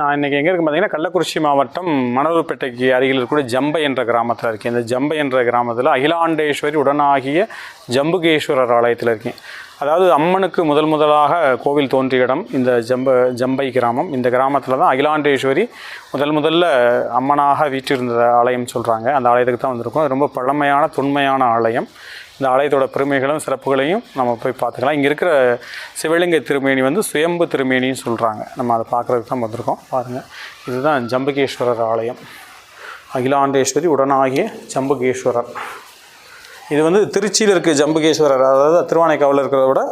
நான் இன்றைக்கி எங்கே இருக்கு பார்த்தீங்கன்னா கள்ளக்குறிச்சி மாவட்டம் மணலூர்பேட்டைக்கு அருகில் இருக்கக்கூடிய ஜம்பை என்ற கிராமத்தில் இருக்கேன். இந்த ஜம்பை என்ற கிராமத்தில் அகிலாண்டேஸ்வரி உடனாகிய ஜம்புகேஸ்வரர் ஆலயத்தில் இருக்கேன். அதாவது அம்மனுக்கு முதல் முதலாக கோவில் தோன்றிய இடம் இந்த ஜம்ப ஜம்பை கிராமம். இந்த கிராமத்தில் தான் அகிலாண்டேஸ்வரி முதல் முதல்ல அம்மனாக வீற்றிருந்த ஆலயம் சொல்கிறாங்க அந்த ஆலயத்துக்கு தான் வந்திருக்கோம். அது ரொம்ப பழமையான தொன்மையான ஆலயம். இந்த ஆலயத்தோட பெருமைகளும் சிறப்புகளையும் நம்ம போய் பார்த்துக்கலாம். இங்கே இருக்கிற சிவலிங்க திருமேனி வந்து சுயம்பு திருமேனின்னு சொல்கிறாங்க நம்ம அதை பார்க்குறதுக்கு தான் வந்திருக்கோம். பாருங்கள் இதுதான் ஜம்புகேஸ்வரர் ஆலயம். அகிலாண்டேஸ்வரி உடனாகிய ஜம்புகேஸ்வரர். இது வந்து திருச்சியில் இருக்க ஜம்புகேஸ்வரர் அதாவது திருவானைக்காவில் இருக்கிறத விட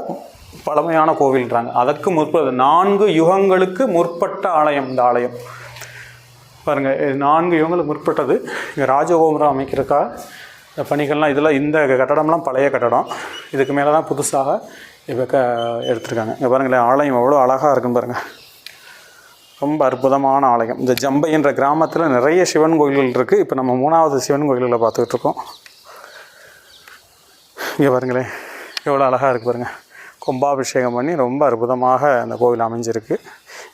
பழமையான கோவில்ன்றாங்க. அதற்கு முற்பது நான்கு யுகங்களுக்கு முற்பட்ட ஆலயம் இந்த ஆலயம். பாருங்கள் இது நான்கு யுகங்களுக்கு முற்பட்டது. இங்கே ராஜகோபுரம் அமைக்கிறதுக்காக இந்த பணிகள்லாம் இதெல்லாம் இந்த கட்டடம்லாம் பழைய கட்டடம். இதுக்கு மேலே தான் புதுசாக இப்போ க எடுத்திருக்காங்க. இங்கே பாருங்களேன் ஆலயம் எவ்வளோ அழகாக இருக்கும் பாருங்கள் ரொம்ப அற்புதமான ஆலயம். இந்த ஜம்பை என்ற கிராமத்தில் நிறைய சிவன் கோயில்கள் இருக்குது இப்போ நம்ம மூணாவது சிவன் கோயில்களை பார்த்துக்கிட்டு இருக்கோம். இங்கே பாருங்களேன் எவ்வளோ அழகாக இருக்குது பாருங்கள் கும்பாபிஷேகம் பண்ணி ரொம்ப அற்புதமாக அந்த கோவில் அமைஞ்சிருக்கு.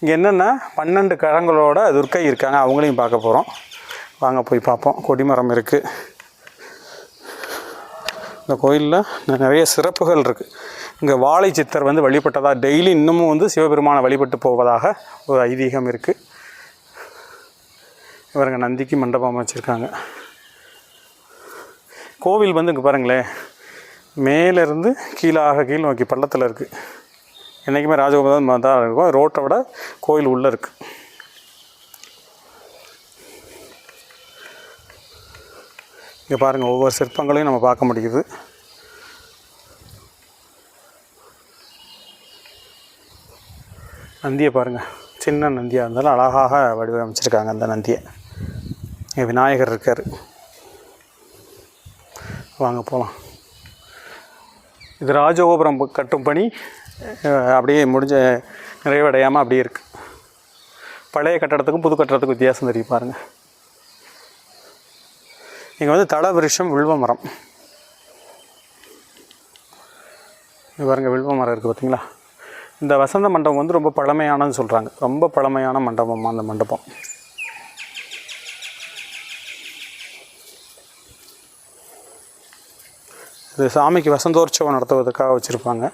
இங்கே என்னென்னா பன்னெண்டு கரங்களோட துர்க்கை இருக்காங்க. அவங்களையும் பார்க்க போகிறோம் வாங்க போய் பார்ப்போம். கொடிமரம் இருக்குது இந்த கோயிலில் நிறைய சிறப்புகள் இருக்குது இங்கே வாழை சித்தர் வந்து வழிபட்டதாக டெய்லி இன்னமும் வந்து சிவபெருமானை வழிபட்டு போவதாக ஒரு ஐதீகம் இருக்குது இவருங்க நந்திக்கு மண்டபம் வச்சுருக்காங்க. கோவில் வந்து இங்கே பாருங்களேன் மேலேருந்து கீழாக கீழ் நோக்கி பள்ளத்தில் இருக்குது என்றைக்குமே ராஜகோபுரம் தான் இருக்கும். ரோட்டை விட கோயில் உள்ளே இருக்குது இங்கே பாருங்கள் ஒவ்வொரு சிற்பங்களையும் நம்ம பார்க்க முடியுது. நந்தியை பாருங்கள் சின்ன நந்தியாக இருந்தாலும் அழகாக வடிவமைச்சிருக்காங்க அந்த நந்தியை. இங்கே விநாயகர் இருக்கார். வாங்க போகலாம் இது ராஜகோபுரம் கட்டும் பணி. அப்படியே முடிஞ்ச நிறைவடையாமல் அப்படியே இருக்குது பழைய கட்டடத்துக்கும் புது கட்டடத்துக்கும் வித்தியாசம் தெரியும் பாருங்கள் இங்கே வந்து தல விருஷம் வில்வ மரம். இங்க பாருங்க வில்வ மரம் இருக்குது பார்த்தீங்களா இந்த வசந்த மண்டபம் வந்து ரொம்ப பழமையானதுன்னு சொல்கிறாங்க ரொம்ப பழமையான மண்டபம் அந்த மண்டபம். இது சாமிக்கு வசந்தோற்சவம் நடத்துவதற்காக வச்சுருப்பாங்க.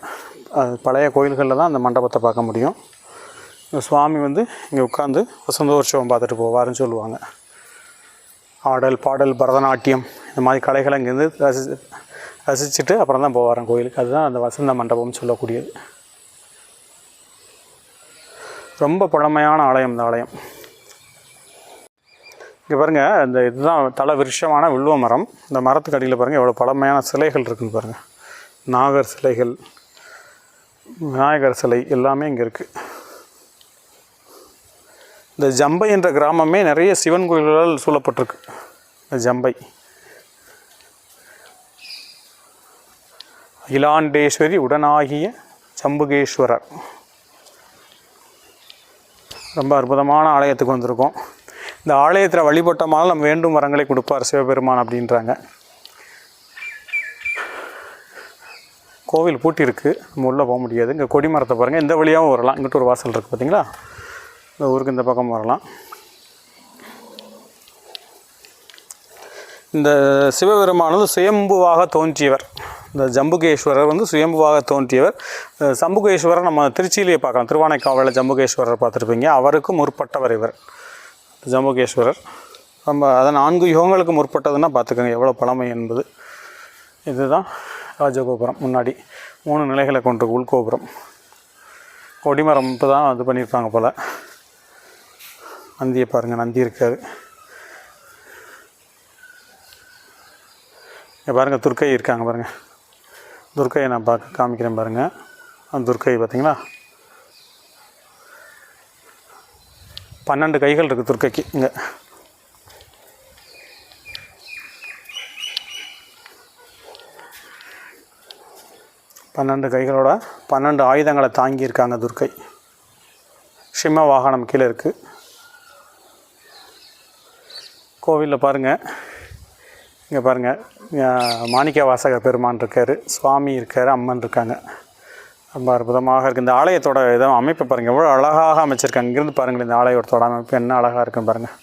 பழைய கோயில்களில் தான் அந்த மண்டபத்தை பார்க்க முடியும். இந்த சுவாமி வந்து இங்கே உட்காந்து வசந்தோற்சவம் பார்த்துட்டு போவாருன்னு சொல்லுவாங்க. ஆடல் பாடல் பரதநாட்டியம் இந்த மாதிரி கலைகளை இங்கேருந்து ரசி ரசிச்சுட்டு அப்புறம் தான் போவாராம் கோயிலுக்கு. அதுதான் அந்த வசந்த மண்டபம்னு சொல்லக்கூடியது. ரொம்ப பழமையான ஆலயம் இந்த ஆலயம். இங்கே பாருங்கள் இந்த இதுதான் தலை விருஷமான வில்வ மரம். இந்த மரத்துக்கு அடியில் பாருங்கள் எவ்வளோ பழமையான சிலைகள் இருக்குன்னு பாருங்கள் நாகர் சிலைகள் விநாயகர் சிலை எல்லாமே இங்கே இருக்குது இந்த ஜம்பை என்ற கிராமமே நிறைய சிவன் கோயில்களால் சூழப்பட்டிருக்கு. இந்த ஜம்பை. இலாண்டேஸ்வரி உடனாகிய ஜம்புகேஸ்வரர் ரொம்ப அற்புதமான ஆலயத்துக்கு வந்திருக்கோம். இந்த ஆலயத்தில் வழிபட்டமால் நம்ம வேண்டும் வரங்களை கொடுப்பார் சிவபெருமான் அப்படின்றாங்க. கோவில் பூட்டியிருக்கு. நம்ம உள்ளே போக முடியாது. இங்கே கொடிமரத்தை பாருங்கள் இந்த வழியாகவும் வரலாம். இங்கிட்ட ஒரு வாசல் இருக்குது பார்த்தீங்களா இந்த ஊருக்கு இந்த பக்கம் வரலாம். இந்த சிவபெருமானது சுயம்புவாக தோன்றியவர். இந்த ஜம்புகேஸ்வரர் வந்து சுயம்புவாக தோன்றியவர். அஹ் சம்புகேஸ்வரர் நம்ம திருச்சியிலேயே பார்க்கலாம். திருவானைக்காவலில் ஜம்புகேஸ்வரர் பார்த்துருப்பீங்க. அவருக்கு முற்பட்டவர் இவர். ஜம்புகேஸ்வரர். நம்ம அதை நான்கு யுகங்களுக்கு முற்பட்டதுன்னா பார்த்துக்கோங்க எவ்வளோ பழமை என்பது. இதுதான் ராஜகோபுரம். முன்னாடி மூணு நிலைகளை கொண்ட உள்கோபுரம். கொடிமரம் இப்போ தான் இது பண்ணியிருப்பாங்க போல். நந்தியை பாருங்கள் நந்தி இருக்காது இங்கே பாருங்கள் துர்க்கை இருக்காங்க பாருங்கள் துர்க்கையை நான் பார்க்க காமிக்கிறேன் பாருங்கள் அந்த துர்க்கை பார்த்தீங்களா பன்னெண்டு கைகள் இருக்குது துர்க்கைக்கு இங்கே. பன்னெண்டு கைகளோட பன்னெண்டு ஆயுதங்களை தாங்கியிருக்காங்க துர்க்கை. சிம்ம வாகனம் கீழே இருக்குது கோவிலில் பாருங்கள் இங்கே பாருங்கள் மாணிக்க வாசக பெருமான் இருக்கார். சுவாமி இருக்கார் அம்மன் இருக்காங்க. ரொம்ப அற்புதமாக இருக்குது இந்த ஆலயத்தோட இதை அமைப்பு பாருங்கள் எவ்வளோ அழகாக அமைச்சிருக்காங்க. இங்கிருந்து பாருங்கள் இந்த ஆலயத்தோட அமைப்பு என்ன அழகாக இருக்குன்னு பாருங்கள்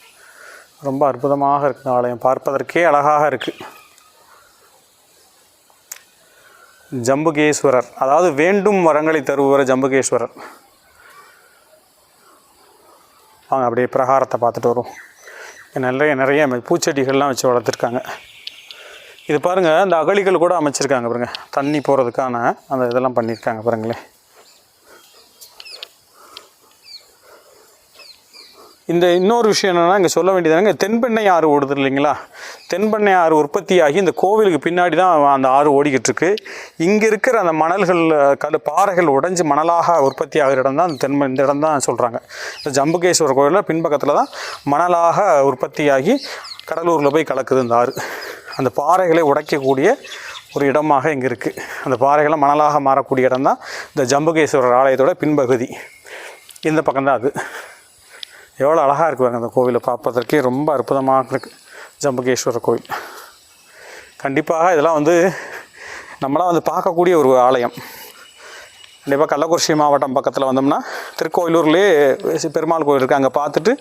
ரொம்ப அற்புதமாக இருக்குது இந்த ஆலயம். பார்ப்பதற்கே அழகாக இருக்குது ஜம்புகேஸ்வரர். அதாவது வேண்டும் வரங்களை தருபவர் ஜம்புகேஸ்வரர். வாங்க அப்படியே பிரகாரத்தை பார்த்துட்டு வருவோம். நிறைய நிறைய பூச்செடிகள்லாம் வச்சு வளர்த்துருக்காங்க. இது பாருங்கள் இந்த அகழிகள் கூட அமைச்சிருக்காங்க பாருங்கள் தண்ணி போகிறதுக்கான அந்த இதெல்லாம் பண்ணியிருக்காங்க பாருங்களேன். இந்த இன்னொரு விஷயம் என்னென்னா இங்கே சொல்ல வேண்டியது தென்பெண்ணை ஆறு ஓடுது இல்லைங்களா? தென்பெண்ணை ஆறு உற்பத்தியாகி இந்த கோவிலுக்கு பின்னாடி தான் அந்த ஆறு ஓடிக்கிட்டு இருக்கு. இங்கே இருக்கிற அந்த மணல்கள் கல் பாறைகள் உடைஞ்சு மணலாக உற்பத்தி ஆகிற இடம் தான் அந்த தென்ப இந்த இடம் தான் சொல்கிறாங்க இந்த ஜம்புகேஸ்வரர் கோயிலில் பின்பக்கத்தில் தான் மணலாக உற்பத்தியாகி கடலூரில் போய் கலக்குது இந்த ஆறு. அந்த பாறைகளை உடைக்கக்கூடிய ஒரு இடமாக இங்கே இருக்குது அந்த பாறைகளை மணலாக மாறக்கூடிய இடம் தான் இந்த ஜம்புகேஸ்வரர் ஆலயத்தோட பின்பகுதி. இந்த பக்கம் தான் அது. எவ்வளோ அழகாக இருக்குதுங்க அந்த கோவிலை பார்ப்பதற்கே. ரொம்ப அற்புதமாக இருக்குது ஜம்புகேஸ்வரர் கோவில். கண்டிப்பாக இதெல்லாம் வந்து நம்மளாம் வந்து பார்க்கக்கூடிய ஒரு ஆலயம். கண்டிப்பாக கள்ளக்குறிச்சி மாவட்டம் பக்கத்தில் வந்தோம்னா திருக்கோயிலூர்லேயே பெருமாள் கோயில் இருக்குது அங்கே பார்த்துட்டு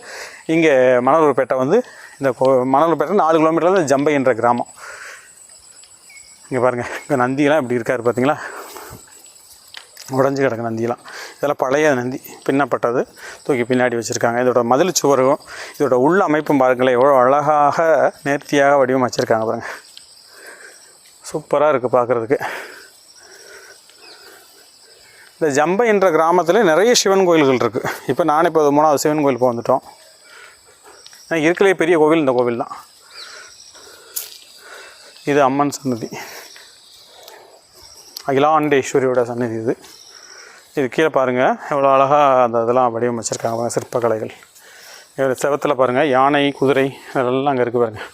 இங்கே மணலூர்பேட்டை வந்து இந்த கோ மணலூர்பேட்டை நாலு கிலோமீட்டரில் ஜம்பை என்ற கிராமம். இங்கே பாருங்கள் இங்கே நந்தியெல்லாம் இப்படி இருக்காரு பார்த்தீங்களா உடஞ்சி கிடக்கு நந்தியெல்லாம். இதெல்லாம் பழைய நந்தி பின்னப்பட்டது தூக்கி பின்னாடி வச்சுருக்காங்க. இதோட மதில் சுவரும் இதோட உள்ள அமைப்பும் பாருங்களேன் எவ்வளோ அழகாக நேர்த்தியாக வடிவமைச்சிருக்காங்க பாருங்கள் சூப்பராக இருக்குது பார்க்குறதுக்கு இந்த ஜம்பை என்ற கிராமத்தில் நிறைய சிவன் கோயில்கள் இருக்குது இப்போ நானே இப்போ மூணாவது சிவன் கோயில் வந்துட்டோம். இருக்கிற பெரிய கோவில் இந்த கோவில் தான் இது அம்மன் சன்னதி. அகிலாண்டேஸ்வரியோட சன்னதி இது. இது கீழே பாருங்கள் எவ்வளோ அழகாக அந்த இதெல்லாம் வடிவமைச்சிருக்காங்க சிற்பக்கலைகள். இவர் செவத்தில் பாருங்கள் யானை குதிரை அதெல்லாம் அங்கே இருக்குது பாருங்கள்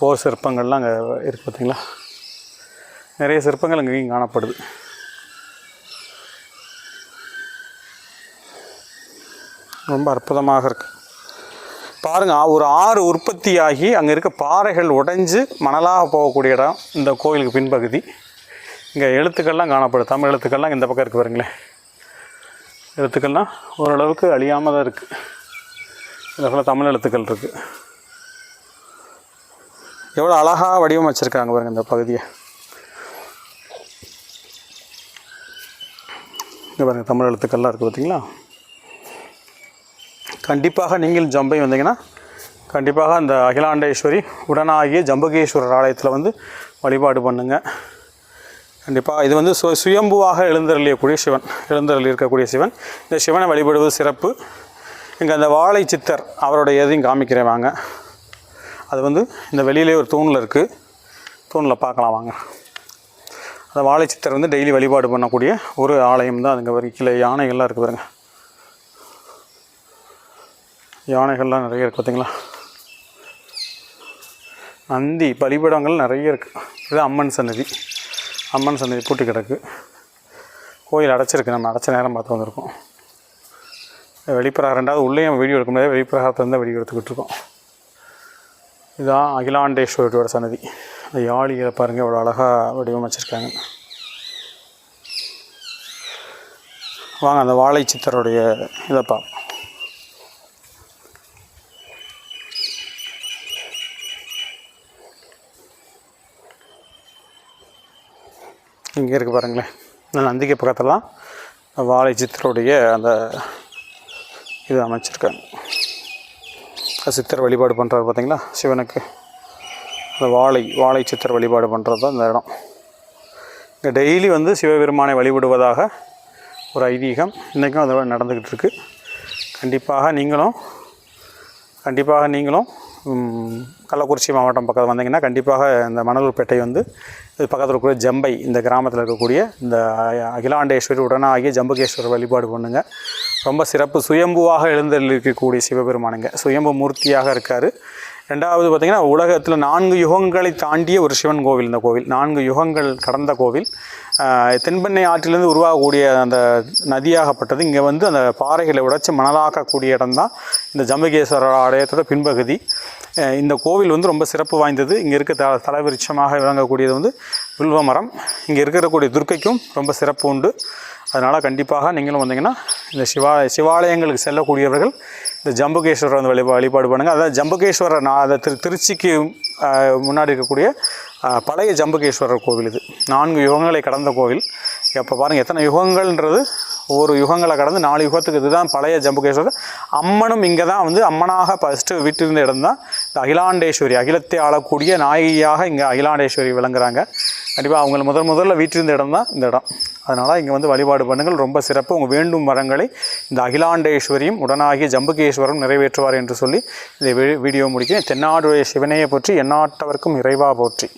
போர் சிற்பங்கள்லாம் அங்கே இருக்குது பார்த்தீங்களா நிறைய சிற்பங்கள் அங்கேயும் காணப்படுது. ரொம்ப அற்புதமாக இருக்குது பாருங்கள் ஒரு ஆறு உற்பத்தியாகி அங்கே இருக்க பாறைகள் உடைஞ்சு மணலாக போகக்கூடிய இடம் இந்த கோயிலுக்கு பின்பகுதி. இங்கே எழுத்துக்கள்லாம் காணப்படுது தமிழ் எழுத்துக்கள்லாம் இந்த பக்கம் இருக்குது பாருங்களேன். எழுத்துக்கள்லாம் ஓரளவுக்கு அழியாமல் தான் இருக்குது இதில் ஃபுல்லாக தமிழ் எழுத்துக்கள் இருக்குது எவ்வளோ அழகாக வடிவமைச்சிருக்காங்க பாருங்க இந்த பகுதியை. இங்கே பாருங்கள் தமிழ் எழுத்துக்கள்லாம் இருக்குது பார்த்தீங்களா கண்டிப்பாக நீங்கள் ஜம்பை வந்தீங்கன்னா கண்டிப்பாக அந்த அகிலாண்டேஸ்வரி உடனாகிய ஜம்பகேஸ்வரர் ஆலயத்தில் வந்து வழிபாடு பண்ணுங்கள் கண்டிப்பாக இது வந்து சு சுயம்புவாக எழுந்தருளியக்கூடிய சிவன் எழுந்தருளி இருக்கக்கூடிய சிவன். இந்த சிவனை வழிபடுவது சிறப்பு. இங்கே அந்த வாழை சித்தர் அவருடைய எதையும் காமிக்கிறேன் வாங்க. அது வந்து இந்த வெளியிலே ஒரு தூணில் இருக்குது தூணில் பார்க்கலாம் வாங்க. அந்த வாழை சித்தர் வந்து டெய்லி வழிபாடு பண்ணக்கூடிய ஒரு ஆலயம் தான். அதுங்க வரைக்கும் கீழே யானைகள்லாம் இருக்குது பாருங்க. யானைகள்லாம் நிறைய இருக்குது பார்த்தீங்களா நந்தி பலிபீடங்கள் நிறைய இருக்குது இது அம்மன் சன்னதி. அம்மன் சந்தை பூட்டி கிடக்கு. கோயில் அடைச்சிருக்கு. நம்ம அடைச்ச நேரம் பார்த்து வந்திருக்கோம். வெளிப்பிரகாரம் ரெண்டாவது உள்ளேயும் வீடியோ எடுக்க முடியாது வெளிப்பிரகாரத்தில் வீடியோ எடுத்துக்கிட்டு இருக்கோம். இதுதான் அகிலாண்டேஸ்வரியோட சன்னதி. அந்த யாழிகளை பாருங்கள் இவ்வளோ அழகாக வடிவமைச்சிருக்காங்க. வாங்க அந்த வாழை சித்தருடைய இதை பார்ப்போம். இங்கே இருக்குது பாருங்களேன். நந்திக்கு பக்கத்தில் தான் வாழை சித்தருடைய அந்த இது அமைச்சிருக்காங்க. சித்தர் வழிபாடு பண்ணுறாரு பார்த்தீங்களா சிவனுக்கு. அந்த வாழை வாழை சித்தர் வழிபாடு பண்ணுறது தான் இந்த இடம். இங்கே டெய்லி வந்து சிவபெருமானை வழிபடுவதாக ஒரு ஐதீகம் இன்றைக்கும் அதோட நடந்துக்கிட்டு இருக்குது கண்டிப்பாக நீங்களும் கண்டிப்பாக நீங்களும் கள்ளக்குறிச்சி மாவட்டம் பக்கத்தில் வந்தீங்கன்னா கண்டிப்பாக இந்த மணலூர்பேட்டை வந்து இது பக்கத்தில் இருக்கக்கூடிய ஜம்பை இந்த கிராமத்தில் இருக்கக்கூடிய இந்த அகிலாண்டேஸ்வரி உடனாகிய ஜம்புகேஸ்வரர் வழிபாடு பண்ணுங்க. ரொம்ப சிறப்பு சுயம்புவாக எழுந்தருளிருக்கக்கூடிய சிவபெருமானுங்க. சுயம்பு மூர்த்தியாக இருக்கார். ரெண்டாவது பார்த்திங்கன்னா உலகத்தில் நான்கு யுகங்களை தாண்டிய ஒரு சிவன் கோவில் இந்த கோவில். நான்கு யுகங்கள் கடந்த கோவில். தென்பெண்ணை ஆற்றிலிருந்து உருவாகக்கூடிய அந்த நதியாகப்பட்டது. இங்கே வந்து அந்த பாறைகளை உடைச்சு மணலாக்கக்கூடிய இடம்தான் இந்த ஜம்பகேஸ்வரர் ஆலயத்தோட பின்பகுதி. இந்த கோவில் வந்து ரொம்ப சிறப்பு வாய்ந்தது. இங்கே இருக்க த தலைவிருட்சமாக விளங்கக்கூடியது வந்து வில்வ மரம் இங்கே இருக்கக்கூடிய துர்க்கைக்கும் ரொம்ப சிறப்பு உண்டு. அதனால் கண்டிப்பாக நீங்களும் வந்தீங்கன்னா இந்த சிவா சிவாலயங்களுக்கு செல்லக்கூடியவர்கள் இந்த ஜம்புகேஸ்வரர் வந்து வழிபா வழிபாடு பண்ணுங்கள் அதாவது ஜம்புகேஸ்வரர் நான் அதை திரு திருச்சிக்கு முன்னாடி இருக்கக்கூடிய பழைய ஜம்புகேஸ்வரர் கோவில் இது. நான்கு யுகங்களை கடந்த கோவில். இப்போ பாருங்கள் எத்தனை யுகங்கள்ன்றது ஒவ்வொரு யுகங்களை கடந்து நாலு யுகத்துக்கு இதுதான் பழைய ஜம்புகேஸ்வரர். அம்மனும் இங்கே தான் வந்து அம்மனாக ஃபஸ்ட்டு விட்டிருந்த இடம் தான். இந்த அகிலாண்டேஸ்வரி அகிலத்தை ஆளக்கூடிய நாயகியாக இங்கே அகிலாண்டேஸ்வரி விளங்குறாங்க. கண்டிப்பாக அவங்க முதல் முதல்ல வீட்டிருந்த இடம் தான் இந்த இடம். அதனால் இங்கே வந்து வழிபாடு பண்ணுங்கள். ரொம்ப சிறப்பு. உங்கள் வேண்டும் வரங்களை இந்த அகிலாண்டேஸ்வரியும் உடனாகிய ஜம்புகேஸ்வரம் நிறைவேற்றுவார் என்று சொல்லி இந்த வீடியோ முடிக்கிறேன். தென்னாடுடைய சிவனையை போற்றி எந்நாட்டவர்க்கும் இறைவா போற்றி.